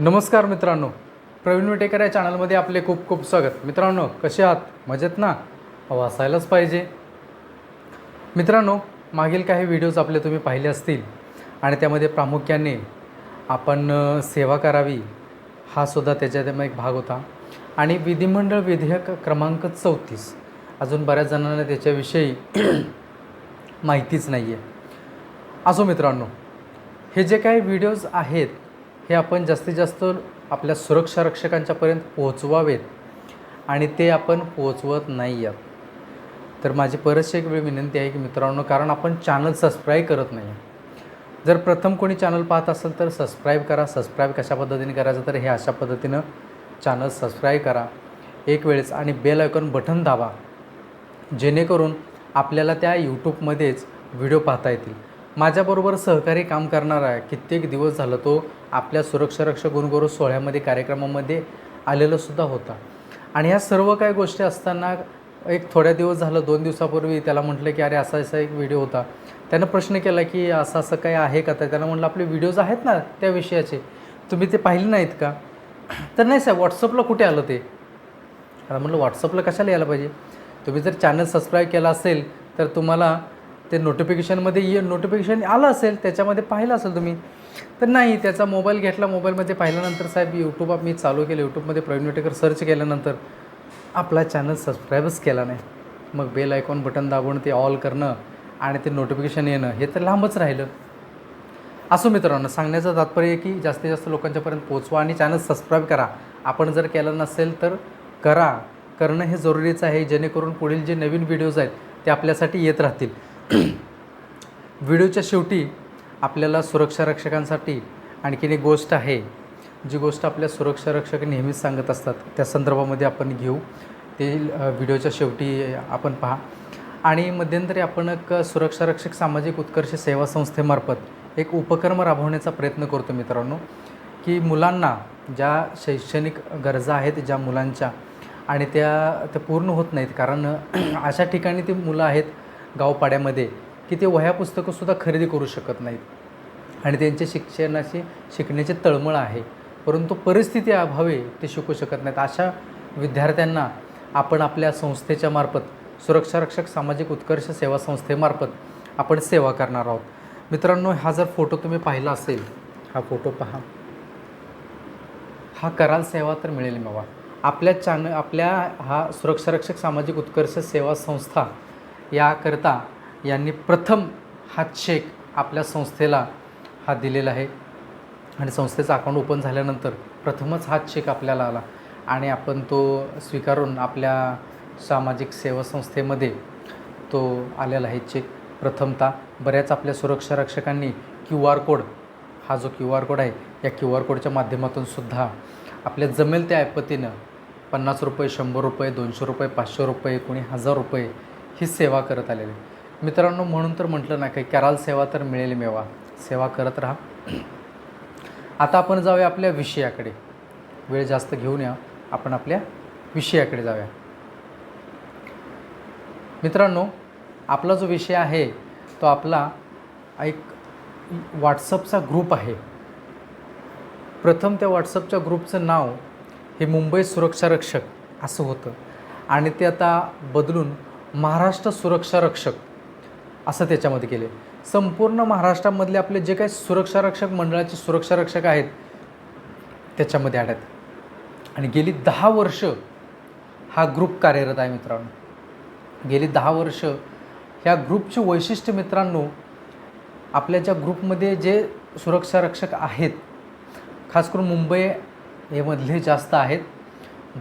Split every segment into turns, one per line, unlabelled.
नमस्कार मित्रांनो. प्रवीण विटेकर या चॅनलमध्ये आपले खूप खूप स्वागत. मित्रांनो कसे आहात? मजेत ना? वाचायलाच असायलाच पाहिजे. मित्रांनो मागील काही व्हिडिओज आपले तुम्ही पाहिले असतील आणि त्यामध्ये प्रामुख्याने आपण सेवा करावी हा सुद्धा त्याच्यात एक भाग होता. आणि विधिमंडळ विधेयक क्रमांक चौतीस. अजून बऱ्याच जणांना त्याच्याविषयी माहितीच नाही आहे असो मित्रांनो हे जे काही व्हिडिओज आहेत हे आपण जास्तीत जास्त आपल्या सुरक्षा रक्षकांच्यापर्यंत पोहोचवावेत आणि ते आपण पोहोचवत नाही आहात. तर माझी परतशी एक वेळ विनंती आहे की मित्रांनो कारण आपण चॅनल सबस्क्राईब करत नाही जर प्रथम कोणी चॅनल पाहत असेल तर सबस्क्राईब करा. सबस्क्राईब कशा पद्धतीने करायचं तर हे अशा पद्धतीनं चॅनल सबस्क्राईब करा. एक वेळेस आणि बेल आयकॉन बटन दाबा जेणेकरून आपल्याला त्या यूट्यूबमध्येच व्हिडिओ पाहता येतील. माझ्याबरोबर सहकारी काम करणारा कित्येक दिवस झालं तो आपल्या सुरक्षारक्षक गुणगुरू सोहळ्यामध्ये कार्यक्रमामध्ये आलेला सुद्धा होता. आणि ह्या सर्व काही गोष्टी असताना एक थोड्या दिवस झालं दोन दिवसापूर्वी त्याला म्हटलं की अरे असा असा एक व्हिडिओ होता. त्यानं प्रश्न केला की असं असं काही आहे का? तर त्यानं म्हटलं आपले व्हिडिओज आहेत ना त्या विषयाचे. तुम्ही ते पाहिले नाहीत का? तर नाही साहेब व्हॉट्सअपला कुठे आलं ते? आता म्हटलं व्हॉट्सअपला कशाला यायला पाहिजे? तुम्ही जर चॅनल सबस्क्राईब केला असेल तर तुम्हाला ते नोटिफिकेशनमध्ये ये नोटिफिकेशन आलं असेल त्याच्यामध्ये पाहिलं असेल तुम्ही. तर नाही त्याचा मोबाईल घेतला मोबाईलमध्ये पाहिल्यानंतर साहेब यूट्यूब मी चालू केलं यूट्यूबमध्ये प्रवीण विटेकर सर्च केल्यानंतर आपला चॅनल सबस्क्राईबच केला नाही. मग बेल आयकॉन बटन दाबून ते ऑल करणं आणि ते नोटिफिकेशन येणं हे तर लांबच राहिलं. असो मित्रांनो सांगण्याचं तात्पर्य आहे की जास्तीत जास्त लोकांच्यापर्यंत पोचवा आणि चॅनल सबस्क्राईब करा. आपण जर केलं नसेल तर करा. करणं हे जरुरीचं आहे जेणेकरून पुढील जे नवीन व्हिडिओज आहेत ते आपल्यासाठी येत राहतील. व्हिडिओच्या शेवटी आपल्याला सुरक्षा रक्षकांसाठी आणखीन एक गोष्ट आहे जी गोष्ट आपल्या सुरक्षा रक्षक नेहमीच सांगत असतात. त्या संदर्भामध्ये आपण घेऊ. ते व्हिडिओच्या शेवटी आपण पहा. आणि मध्यंतरी आपण एक सुरक्षा रक्षक सामाजिक उत्कर्ष सेवा संस्थेमार्फत एक उपक्रम राबवण्याचा प्रयत्न करतो मित्रांनो की मुलांना ज्या शैक्षणिक गरजा आहेत ज्या मुलांच्या आणि त्या त्या पूर्ण होत नाहीत. कारण अशा ठिकाणी ती मुलं आहेत गावपाड्यामध्ये. की ते वह्या पुस्तकंसुद्धा खरेदी करू शकत नाहीत. आणि त्यांच्या शिक्षणाची शिकण्याची तळमळ आहे. परंतु परिस्थिती अभावी ते शिकू शकत नाहीत. अशा विद्यार्थ्यांना आपण आपल्या संस्थेच्या मार्फत सुरक्षा रक्षक सामाजिक उत्कर्ष सेवा संस्थेमार्फत आपण सेवा करणार आहोत. मित्रांनो हा जर फोटो तुम्ही पाहिला असेल हा फोटो पहा. हा कराल सेवा तर मिळेल मेवा आपल्या चॅन आपल्या हा सुरक्षा रक्षक सामाजिक उत्कर्ष सेवा संस्था याकरता यांनी प्रथम हा चेक आपल्या संस्थेला हा दिलेला आहे. आणि संस्थेचं अकाउंट ओपन झाल्यानंतर प्रथमच हा चेक आपल्याला आला. आणि आपण तो स्वीकारून आपल्या सामाजिक सेवा संस्थेमध्ये तो आलेला आहे चेक प्रथमतः बऱ्याच आपल्या सुरक्षा रक्षकांनी क्यू आर कोड हा जो क्यू आर कोड आहे या क्यू आर कोडच्या माध्यमातून सुद्धा आपल्या जमेल त्या ऐपतीनं पन्नास रुपये शंभर रुपये दोनशे रुपये पाचशे रुपये कोणी हजार रुपये ही सेवा करत आलेली. आहे. मित्रांनो म्हणून तर म्हटलं ना काही कराल सेवा तर मिळेल मेवा. सेवा करत राहा. आता आपण जाऊया आपल्या विषयाकडे. वेळ जास्त घेऊन या. आपण आपल्या विषयाकडे जाऊया. मित्रांनो आपला जो विषय आहे तो आपला एक व्हॉट्सअपचा ग्रुप आहे. प्रथम त्या व्हॉट्सअपच्या ग्रुपचं नाव हे मुंबई सुरक्षा रक्षक असं होतं. आणि ते आता बदलून महाराष्ट्र सुरक्षा रक्षक असं त्याच्यामध्ये केले संपूर्ण महाराष्ट्रामधले आपले जे काही सुरक्षा रक्षक मंडळाचे सुरक्षा रक्षक आहेत त्याच्यामध्ये आढळत आणि गेली दहा वर्ष हा ग्रुप कार्यरत आहे मित्रांनो. गेली दहा वर्ष ह्या ग्रुपचे वैशिष्ट्य मित्रांनो आपल्या ज्या ग्रुपमध्ये जे सुरक्षा रक्षक आहेत खास करून मुंबई हे मधले जास्त आहेत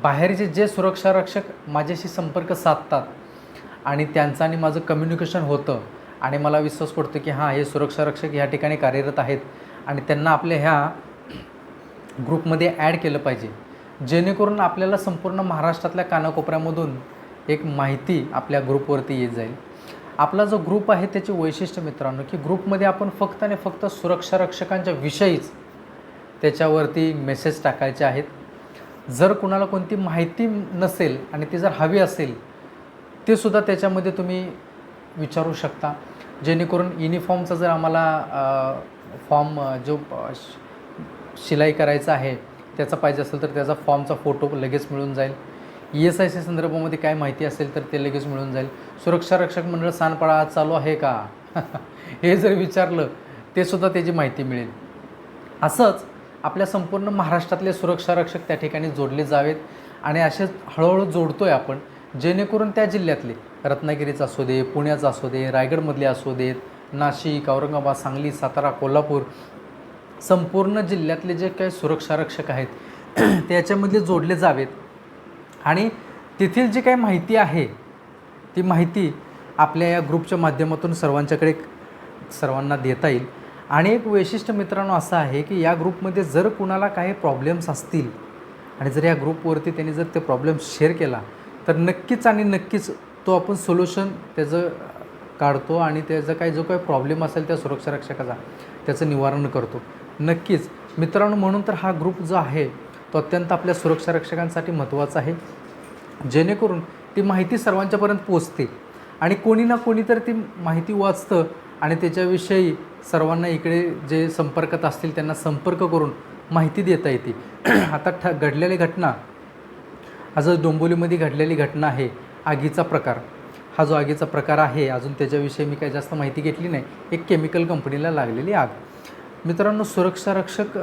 बाहेरचे जे सुरक्षा रक्षक माझ्याशी संपर्क साधतात आणि त्यांचं आणि माझं कम्युनिकेशन होतं आणि मला विश्वास पडतो की हां हे सुरक्षा रक्षक ह्या ठिकाणी कार्यरत आहेत आणि त्यांना आपल्या ह्या ग्रुपमध्ये ॲड केलं पाहिजे. जेणेकरून आपल्याला संपूर्ण महाराष्ट्रातल्या कानाकोपऱ्यामधून एक माहिती आपल्या ग्रुपवरती येत जाईल. आपला जो ग्रुप आहे त्याचे वैशिष्ट्य मित्रांनो की ग्रुपमध्ये आपण फक्त आणि फक्त सुरक्षा रक्षकांच्या विषयीच त्याच्यावरती मेसेज टाकायचे आहेत. जर कुणाला कोणती माहिती नसेल आणि ती जर हवी असेल ते सुद्धा त्याच्यामध्ये तुम्ही विचारू शकता. जेणेकरून युनिफॉर्मचा जर आम्हाला फॉर्म जो शिलाई करायचा आहे त्याचा पाहिजे असेल तर त्याचा फॉर्मचा फोटो लगेच मिळून जाईल. ई एस आय सी संदर्भामध्ये काय माहिती असेल तर ते लगेच मिळून जाईल. सुरक्षा रक्षक मंडळ सांडपाळा आज चालू आहे का? हे जर विचारलं ते सुद्धा त्याची माहिती मिळेल. असंच आपल्या संपूर्ण महाराष्ट्रातले सुरक्षा रक्षक त्या ठिकाणी जोडले जावेत. आणि असेच हळूहळू जोडतो आहे आपण जेणेकरून त्या जिल्ह्यातले रत्नागिरीचा असू दे पुण्याचा असू दे रायगडमधले असू देत नाशिक औरंगाबाद सांगली सातारा कोल्हापूर संपूर्ण जिल्ह्यातले जे काही सुरक्षा रक्षक आहेत त्याच्यामध्ये जोडले जावेत. आणि तेथील जी काही माहिती आहे ती माहिती आपल्या या ग्रुपच्या माध्यमातून सर्वांच्याकडे सर्वांना देता येईल. आणि एक वैशिष्ट्य मित्रांनो असं आहे की या ग्रुपमध्ये जर कुणाला काही प्रॉब्लेम्स असतील आणि जर या ग्रुपवरती त्यांनी जर ते प्रॉब्लेम शेअर केला तर नक्कीच आणि नक्कीच तो आपण सोल्युशन त्याचं काढतो आणि त्याचा काही जो काही प्रॉब्लेम असेल त्या सुरक्षा रक्षकाचा त्याचं निवारण करतो. नक्कीच मित्रांनो म्हणून तर हा ग्रुप जो आहे तो अत्यंत आपल्या सुरक्षा रक्षकांसाठी महत्त्वाचा आहे. जेणेकरून ती माहिती सर्वांच्यापर्यंत पोचते आणि कोणी ना कोणी तर ती माहिती वाचतं आणि त्याच्याविषयी सर्वांना इकडे जे संपर्कात असतील त्यांना संपर्क करून माहिती देता येते. आता ठ घडलेली घटना आज डोंबोलीमध्ये घडलेली घटना आहे. आगीचा प्रकार. हा जो आगीचा प्रकार आहे अजून त्याच्याविषयी मी काही जास्त माहिती घेतली नाही. एक केमिकल कंपनीला लागलेली आग. मित्रांनो सुरक्षा रक्षक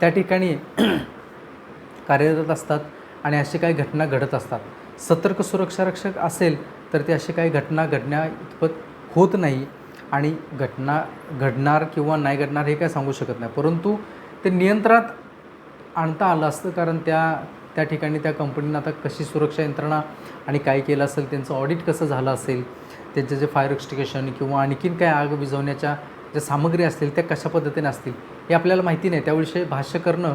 त्या ठिकाणी कार्यरत असतात आणि अशी काही घटना घडत असतात. सतर्क सुरक्षा रक्षक असेल तर ते अशी काही घटना घडण्या इतपत होत नाही आणि घटना घडणार किंवा नाही घडणार हे काय सांगू शकत नाही. परंतु ते नियंत्रणात आणता आलं असतं कारण त्या त्या ठिकाणी त्या कंपनीनं आता कशी सुरक्षा यंत्रणा आणि काय केलं असेल त्यांचं ऑडिट कसं झालं असेल त्यांचे जे फायर एक्स्टिकेशन किंवा आणखीन काय आग विझवण्याच्या ज्या सामग्री असतील त्या कशा पद्धतीने असतील हे आपल्याला माहिती नाही. त्याविषयी भाष्य करणं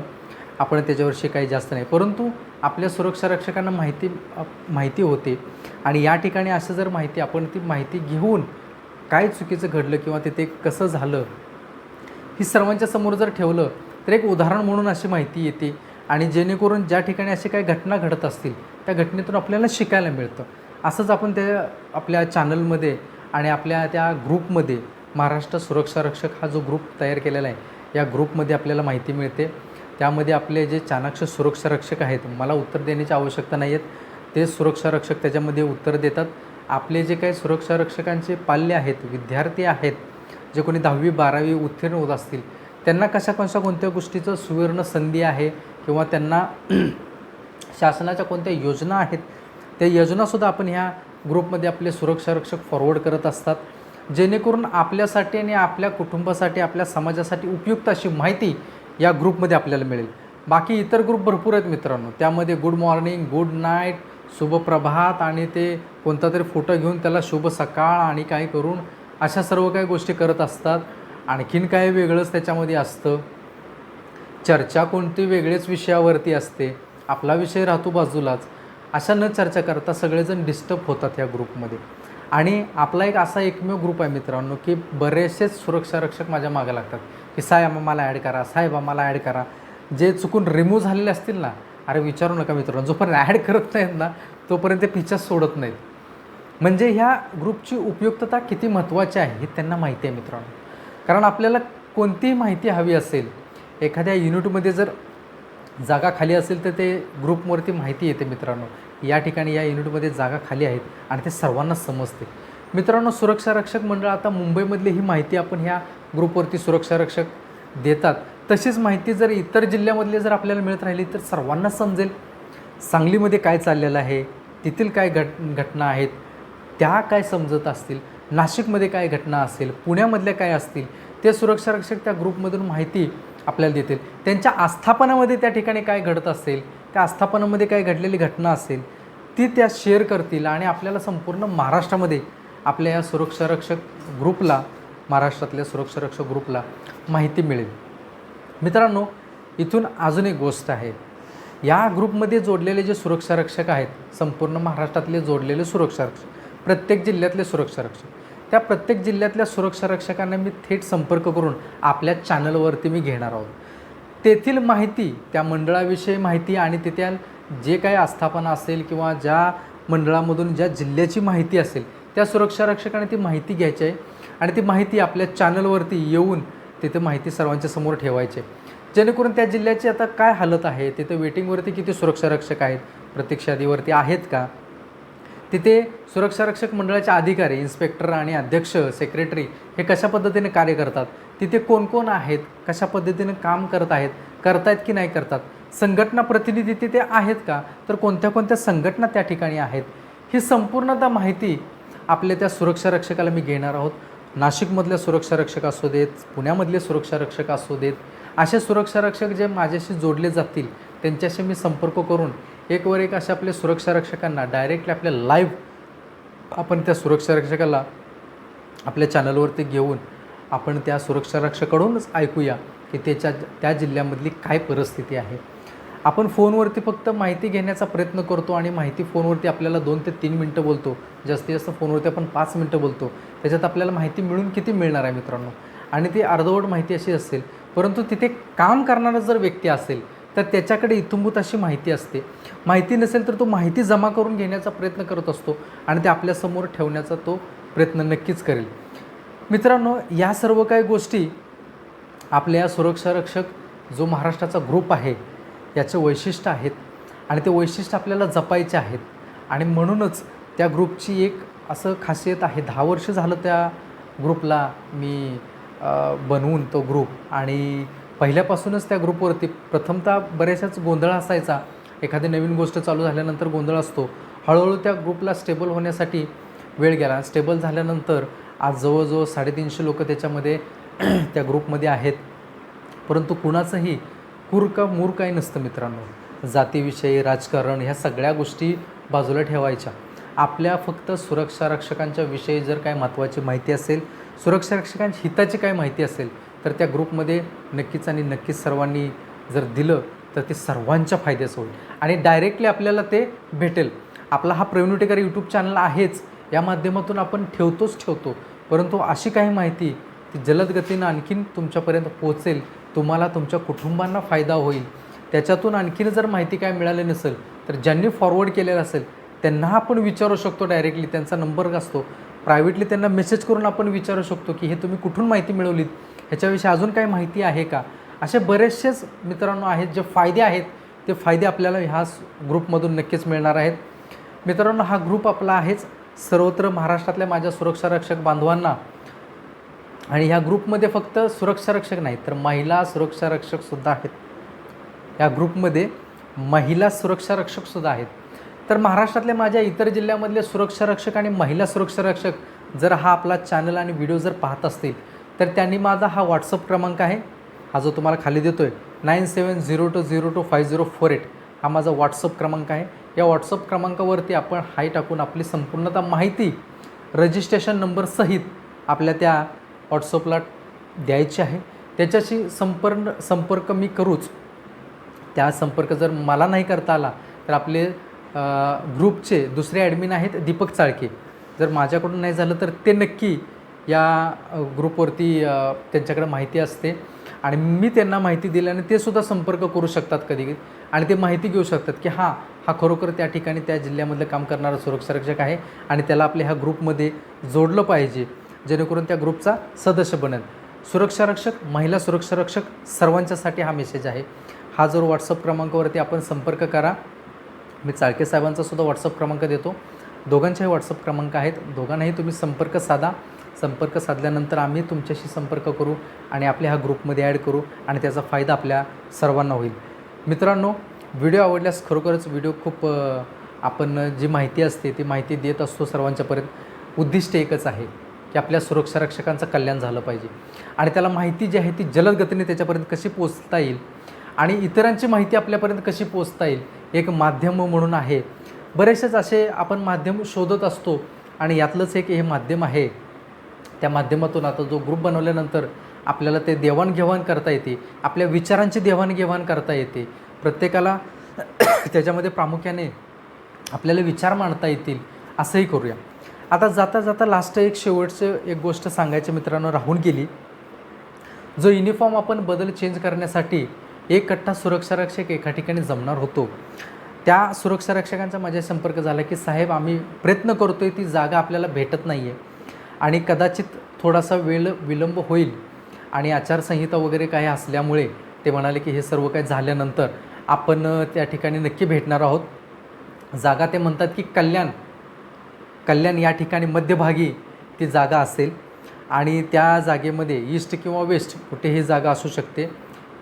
आपण त्याच्याविषयी काही जास्त नाही. परंतु आपल्या सुरक्षा रक्षकांना माहिती माहिती होते आणि या ठिकाणी असं जर माहिती आपण ती माहिती घेऊन काय चुकीचं घडलं किंवा तिथे कसं झालं ही सर्वांच्या समोर जर ठेवलं तर एक उदाहरण म्हणून अशी माहिती येते आणि जेणेकरून ज्या ठिकाणी असे काही घटना घडत असतील त्या घटनेतून आपल्याला शिकायला मिळतं. असंच आपण त्या आपल्या चॅनलमध्ये आणि आपल्या त्या ग्रुपमध्ये महाराष्ट्र सुरक्षा रक्षक हा जो ग्रुप तयार केलेला आहे या ग्रुपमध्ये आपल्याला माहिती मिळते. त्यामध्ये आपले जे चाणाक्ष सुरक्षा रक्षक आहेत मला उत्तर देण्याची आवश्यकता नाही आहेत. ते सुरक्षा रक्षक त्याच्यामध्ये उत्तर देतात. आपले जे काही सुरक्षा रक्षकांचे पाल्य आहेत विद्यार्थी आहेत जे कोणी दहावी बारावी उत्तीर्ण होत असतील त्यांना कशा कशा कोणत्या गोष्टीचं सुवर्ण संधी आहे किंवा त्यांना शासनाच्या कोणत्या योजना आहेत त्या योजनासुद्धा आपण ह्या ग्रुपमध्ये आपले सुरक्षा रक्षक फॉरवर्ड करत असतात. जेणेकरून आपल्यासाठी आणि आपल्या कुटुंबासाठी आपल्या समाजासाठी उपयुक्त अशी माहिती या ग्रुपमध्ये आपल्याला मिळेल. बाकी इतर ग्रुप भरपूर आहेत मित्रांनो. त्यामध्ये गुड मॉर्निंग गुड नाईट शुभ प्रभात आणि ते कोणता तरी फोटो घेऊन त्याला शुभ सकाळ आणि काय करून अशा सर्व काही गोष्टी करत असतात. आणखीन काय वेगळंच त्याच्यामध्ये असतं. चर्चा कोणती वेगळेच विषयावरती असते आपला विषय राहतो बाजूलाच. अशा न चर्चा करता सगळेजण डिस्टर्ब होतात या ग्रुपमध्ये आणि आपला एक असा एकमेव ग्रुप आहे मित्रांनो की बरेचसेच सुरक्षा रक्षक माझ्या मागे लागतात की साहेब मला ॲड करा साहेब मला ॲड करा. जे चुकून रिमूव्ह झालेले असतील ना अरे विचारू नका मित्रांनो जोपर्यंत ॲड करत नाहीत ना तोपर्यंत ते फीचर्स सोडत नाहीत. म्हणजे ह्या ग्रुपची उपयुक्तता किती महत्त्वाची आहे हे त्यांना माहिती आहे मित्रांनो. कारण आपल्याला कोणतीही माहिती हवी असेल एखाद्या युनिटमध्ये जर जागा खाली असेल तर ते ग्रुपवरती माहिती येते मित्रांनो. या ठिकाणी या युनिटमध्ये जागा खाली आहेत आणि ते सर्वांना समजते. मित्रांनो सुरक्षा रक्षक मंडळ आता मुंबईमधली ही माहिती आपण ह्या ग्रुपवरती सुरक्षा रक्षक देतात. तशीच माहिती जर इतर जिल्ह्यामधली जर आपल्याला मिळत राहिली तर सर्वांना समजेल. सांगलीमध्ये काय चाललेलं आहे? तेथील काय घट घटना आहेत? त्या काय समजत असतील? नाशिकमध्ये काय घटना असेल? पुण्यामधल्या काय असतील? ते सुरक्षा रक्षक त्या ग्रुपमधून माहिती आपल्याला देतील. त्यांच्या आस्थापनामध्ये त्या ठिकाणी काय घडत असेल त्या आस्थापनामध्ये काय घडलेली घटना असेल ती त्या शेअर करतील आणि आपल्याला संपूर्ण महाराष्ट्रामध्ये आपल्या या सुरक्षा रक्षक ग्रुपला महाराष्ट्रातल्या सुरक्षा रक्षक ग्रुपला माहिती मिळेल. मित्रांनो इथून अजून एक गोष्ट आहे. या ग्रुपमध्ये जोडलेले जे सुरक्षा रक्षक आहेत संपूर्ण महाराष्ट्रातले जोडलेले सुरक्षा रक्षक प्रत्येक जिल्ह्यातले सुरक्षा रक्षक त्या प्रत्येक जिल्ह्यातल्या सुरक्षा रक्षकांना मी थेट संपर्क करून आपल्या चॅनलवरती मी घेणार आहोत. तेथील माहिती त्या मंडळाविषयी माहिती आणि तिथे जे काही आस्थापना असेल किंवा ज्या मंडळामधून ज्या जिल्ह्याची माहिती असेल त्या सुरक्षा रक्षकाने ती माहिती घ्यायची आहे आणि ती माहिती आपल्या चॅनलवरती येऊन तिथे माहिती सर्वांच्या समोर ठेवायची आहे. जेणेकरून त्या जिल्ह्याची आता काय हालत आहे तिथे वेटिंगवरती किती सुरक्षा रक्षक आहेत प्रतीक्षादीवरती आहेत का? तिथे सुरक्षारक्षक मंडळाचे अधिकारी इन्स्पेक्टर आणि अध्यक्ष सेक्रेटरी हे कशा पद्धतीने कार्य करतात? तिथे कोण कोण आहेत? कशा पद्धतीने काम करत आहेत? करतायत की नाही करतात? संघटना प्रतिनिधी तिथे आहेत का? तर कोणत्या कोणत्या संघटना त्या ठिकाणी आहेत? ही संपूर्णतः माहिती आपल्या त्या सुरक्षा रक्षकाला मी घेणार आहोत. नाशिकमधल्या सुरक्षा रक्षक असू देत पुण्यामधले सुरक्षा रक्षक असू देत असे सुरक्षा रक्षक जे माझ्याशी जोडले जातील त्यांच्याशी मी संपर्क करून एकवर एक असे आपल्या सुरक्षा रक्षकांना डायरेक्टली आपल्या लाईव्ह आपण त्या सुरक्षा रक्षकाला आपल्या चॅनलवरती घेऊन आपण त्या सुरक्षा रक्षकाकडूनच ऐकूया की त्याच्या त्या जिल्ह्यामधली काय परिस्थिती आहे. आपण फोनवरती फक्त माहिती घेण्याचा प्रयत्न करतो आणि माहिती फोनवरती आपल्याला दोन ते तीन मिनटं बोलतो. जास्तीत जास्त फोनवरती आपण पाच मिनटं बोलतो. त्याच्यात आपल्याला माहिती मिळून किती मिळणार आहे मित्रांनो? आणि ती अर्धवट माहिती अशी असेल परंतु तिथे काम करणारा जर व्यक्ती असेल तर त्याच्याकडे इथंभूत अशी माहिती असते. माहिती नसेल तर तो माहिती जमा करून घेण्याचा प्रयत्न करत असतो आणि ते आपल्यासमोर ठेवण्याचा तो प्रयत्न नक्कीच करेल. मित्रांनो या सर्व काही गोष्टी आपल्या सुरक्षारक्षक सुरक्षा रक्षक जो महाराष्ट्राचा ग्रुप आहे याचे वैशिष्ट्य आहेत आणि ते वैशिष्ट्य आपल्याला जपायचे आहेत. आणि म्हणूनच त्या ग्रुपची एक असं खासियत आहे दहा वर्ष झालं त्या ग्रुपला मी बनवून तो ग्रुप आणि पहिल्यापासूनच त्या ग्रुपवरती. प्रथमतः बऱ्याचशाच गोंधळ असायचा. एखादी नवीन गोष्ट चालू झाल्यानंतर गोंधळ असतो. हळूहळू त्या ग्रुपला स्टेबल होण्यासाठी वेळ गेला. स्टेबल झाल्यानंतर आज जवळजवळ साडेतीनशे लोक त्याच्यामध्ये त्या ग्रुपमध्ये आहेत. परंतु कुणाचंही कूर का मूर काही नसतं मित्रांनो. जातीविषयी राजकारण ह्या सगळ्या गोष्टी बाजूला ठेवायच्या. आपल्या फक्त सुरक्षा रक्षकांच्या विषयी जर काही महत्त्वाची माहिती असेल सुरक्षा रक्षकांच्या हिताची काही माहिती असेल तर त्या ग्रुपमध्ये नक्कीच आणि नक्कीच सर्वांनी जर दिलं तर ते सर्वांच्या फायद्याचं होईल. आणि डायरेक्टली आपल्याला ते भेटेल. आपला हा प्रवीणुटेकर यूट्यूब चॅनल आहेच. या माध्यमातून आपण ठेवतोच ठेवतो. परंतु अशी काही माहिती ती जलद गतीनं आणखीन तुमच्यापर्यंत पोहोचेल. तुम्हाला तुमच्या कुटुंबांना फायदा होईल. त्याच्यातून आणखीन जर माहिती काय मिळाली नसेल तर ज्यांनी फॉरवर्ड केलेलं असेल त्यांना आपण विचारू शकतो डायरेक्टली त्यांचा नंबर असतो. प्रायव्हेटली त्यांना मेसेज करून आपण विचारू शकतो की हे तुम्ही कुठून माहिती मिळवलीत? ह्याच्याविषयी अजून काही माहिती आहे का? असे बरेचसेच मित्रांनो आहेत जे फायदे आहेत ते फायदे आपल्याला ह्या ग्रुपमधून नक्कीच मिळणार आहेत. मित्रांनो हा ग्रुप आपला आहेच सर्वत्र महाराष्ट्रातल्या माझ्या सुरक्षा रक्षक बांधवांना. आणि ह्या ग्रुपमध्ये फक्त सुरक्षा रक्षक नाही तर महिला सुरक्षा रक्षकसुद्धा आहेत. या ग्रुपमध्ये महिला सुरक्षा रक्षकसुद्धा आहेत. तर महाराष्ट्रातल्या माझ्या इतर जिल्ह्यामधले सुरक्षा रक्षक आणि महिला सुरक्षा रक्षक जर हा आपला चॅनल आणि व्हिडिओ जर पाहत असतील तर त्यांनी माझा हा व्हॉट्सअप क्रमांक आहे. हा जो तुम्हाला खाली देतो आहे nine seven zero two zero two five zero four eight हा माझा व्हॉट्सअप क्रमांक आहे. या व्हॉट्सअप क्रमांकावरती आपण हाय टाकून आपली संपूर्णतः माहिती रजिस्ट्रेशन नंबरसहित आपल्या त्या व्हॉट्सअपला द्यायची आहे. त्याच्याशी संपर्क संपर्क मी करूच. त्या संपर्क जर मला नाही करता आला तर आपले ग्रुपचे दुसरे ॲडमिन आहेत दीपक चाळके. जर माझ्याकडून नाही झालं तर ते नक्की या ग्रुपवरती त्यांच्याकडे माहिती असते. आणि मी त्यांना माहिती दिल्याने ते सुद्धा संपर्क करू शकतात कधी. आणि ते माहिती घेऊ शकतात की हां हा खरोखर त्या ठिकाणी त्या जिल्ह्यामधलं काम करणारा सुरक्षा रक्षक आहे आणि त्याला आपल्या ह्या ग्रुपमध्ये जोडलं पाहिजे जेणेकरून त्या ग्रुपचा सदस्य बनेल. सुरक्षा रक्षक महिला सुरक्षा रक्षक सर्वांच्यासाठी हा मेसेज आहे. हा जर व्हॉट्सअप क्रमांकावरती आपण संपर्क करा. मी चाळके साहेबांचा सुद्धा व्हॉट्सअप क्रमांक देतो. दोघांचेही व्हॉट्सअप क्रमांक आहेत. दोघांनाही तुम्ही संपर्क साधा. संपर्क साधल्यानंतर आम्ही तुमच्याशी संपर्क करू आणि आपल्या ह्या ग्रुपमध्ये ॲड करू आणि त्याचा फायदा आपल्या सर्वांना होईल. मित्रांनो व्हिडिओ आवडल्यास खरोखरच व्हिडिओ खूप आपण जी माहिती असते ती माहिती देत असतो सर्वांच्यापर्यंत. उद्दिष्ट एकच आहे की आपल्या सुरक्षा रक्षकांचं कल्याण झालं पाहिजे. आणि त्याला माहिती जी आहे ती जलद गतीने त्याच्यापर्यंत कशी पोचता येईल आणि इतरांची माहिती आपल्यापर्यंत कशी पोचता येईल एक माध्यम म्हणून आहे. बरेचसेच असे आपण माध्यम शोधत असतो आणि यातलंच एक हे माध्यम आहे त्या माध्यमातून आता जो ग्रुप बनवल्यानंतर आपल्याला ते देवाणघेवाण करता येते आपल्या विचारांची देवाणघेवाण करता येते. प्रत्येकाला त्याच्यामध्ये प्रामुख्याने आपल्याला विचार मांडता येतील असंही करूया. आता जाता जाता लास्ट एक शेवटचं एक गोष्ट सांगायची मित्रांनो राहून गेली. जो युनिफॉर्म आपण बदल चेंज करण्यासाठी एक कट्टा सुरक्षा रक्षक एका ठिकाणी जमणार होतो. त्या सुरक्षा रक्षकांचा माझ्या संपर्क झाला की साहेब आम्ही प्रयत्न करतोय ती जागा आपल्याला भेटत नाही आहे आणि कदाचित थोडासा वेळ विलंब होईल आणि आचारसंहिता वगैरे काही असल्यामुळे ते म्हणाले की हे सर्व काही झाल्यानंतर आपण त्या ठिकाणी नक्की भेटणार आहोत. जागा ते म्हणतात की कल्याण कल्याण या ठिकाणी मध्यभागी ती जागा असेल आणि त्या जागेमध्ये ईस्ट किंवा वेस्ट कुठेही जागा असू शकते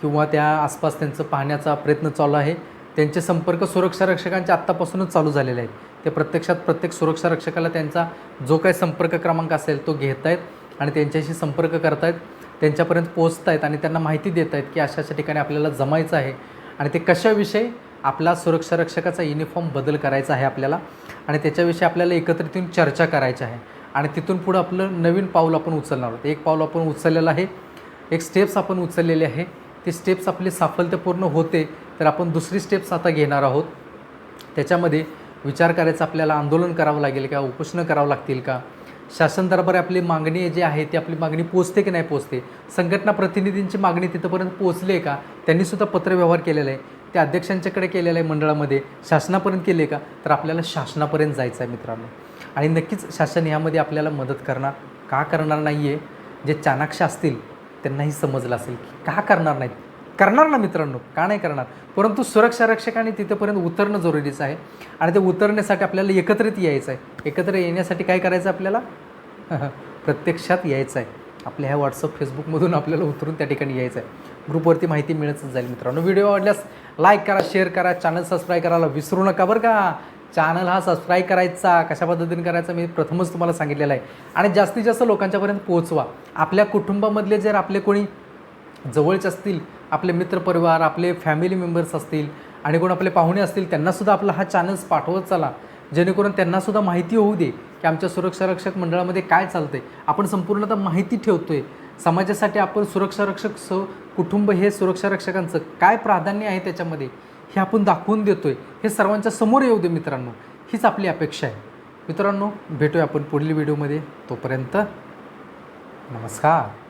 किंवा त्या आसपास त्यांचं पाहण्याचा प्रयत्न चालू आहे. त्यांचे संपर्क सुरक्षा रक्षकांचे आत्तापासूनच चालू झालेले आहेत. ते प्रत्यक्षात प्रत्येक सुरक्षा रक्षकाला त्यांचा जो काही संपर्क क्रमांक असेल तो घेत आहेत आणि त्यांच्याशी संपर्क करत आहेत त्यांच्यापर्यंत पोहोचत आहेत आणि त्यांना माहिती देत आहेत की अशा अशा ठिकाणी आपल्याला जमायचं आहे आणि ते कशाविषयी आपला सुरक्षा रक्षकाचा युनिफॉर्म बदल करायचा आहे आपल्याला आणि त्याच्याविषयी आपल्याला एकत्रित येऊन चर्चा करायची आहे. आणि तिथून पुढं आपलं नवीन पाऊल आपण उचलणार आहोत. एक पाऊल आपण उचललेलं आहे एक स्टेप्स आपण उचललेले आहे. ती स्टेप्स आपली साफल्यपूर्ण होते तर आपण दुसरी स्टेप्स आता घेणार आहोत. त्याच्यामध्ये विचार करायचा आपल्याला आंदोलन करावं लागेल का? उपोषणं करावं लागतील का? शासन दरबार आपली मागणी जी आहे ती आपली मागणी पोचते की नाही पोचते? संघटना प्रतिनिधींची मागणी तिथंपर्यंत पोचली आहे का त्यांनीसुद्धा पत्रव्यवहार केलेला आहे. ते अध्यक्षांच्याकडे केलेलं आहे मंडळामध्ये. शासनापर्यंत केले का? तर आपल्याला शासनापर्यंत जायचं आहे मित्रांनो. आणि नक्कीच शासन ह्यामध्ये आपल्याला मदत करणार का करणार नाही आहे जे चाणाक्ष असतील त्यांनाही समजलं असेल की का करणार नाहीत? करणार ना मित्रांनो? का नाही करणार? परंतु सुरक्षा रक्षकांनी तिथंपर्यंत उतरणं जरुरीचं आहे. आणि ते उतरण्यासाठी आपल्याला एकत्रित यायचं आहे एकत्र येण्यासाठी काय करायचं आपल्याला? प्रत्यक्षात यायचं आहे आपल्या ह्या व्हॉट्सअप फेसबुकमधून आपल्याला उतरून त्या ठिकाणी यायचं आहे ग्रुपवरती माहिती मिळतच जाईल मित्रांनो. व्हिडिओ आवडल्यास लाईक करा शेअर करा चॅनल सबस्क्राईब करायला विसरू नका बरं का? चॅनल हा सबस्क्राईब करायचा. कशा पद्धतीने करायचा मी प्रथमच तुम्हाला सांगितलेलं आहे. आणि जास्तीत जास्त लोकांच्यापर्यंत पोहोचवा. आपल्या कुटुंबामधले जर आपले कोणी जवळचे असतील आपले मित्रपरिवार आपले फॅमिली मेंबर्स असतील आणि कोण आपले पाहुणे असतील त्यांनासुद्धा आपला हा चॅनल्स पाठवत चला. जेणेकरून त्यांनासुद्धा माहिती होऊ दे की आमच्या सुरक्षा रक्षक मंडळामध्ये काय चालतं आहे आपण संपूर्णतः माहिती ठेवतो आहे समाजासाठी आपण सुरक्षा रक्षक स कुटुंब हे सुरक्षा रक्षकांचं काय प्राधान्य आहे त्याच्यामध्ये हे आपण दाखवून देतो आहे हे सर्वांच्या समोर येऊ दे मित्रांनो. हीच आपली अपेक्षा आहे. मित्रांनो भेटूया आपण पुढील व्हिडिओमध्ये. तोपर्यंत नमस्कार.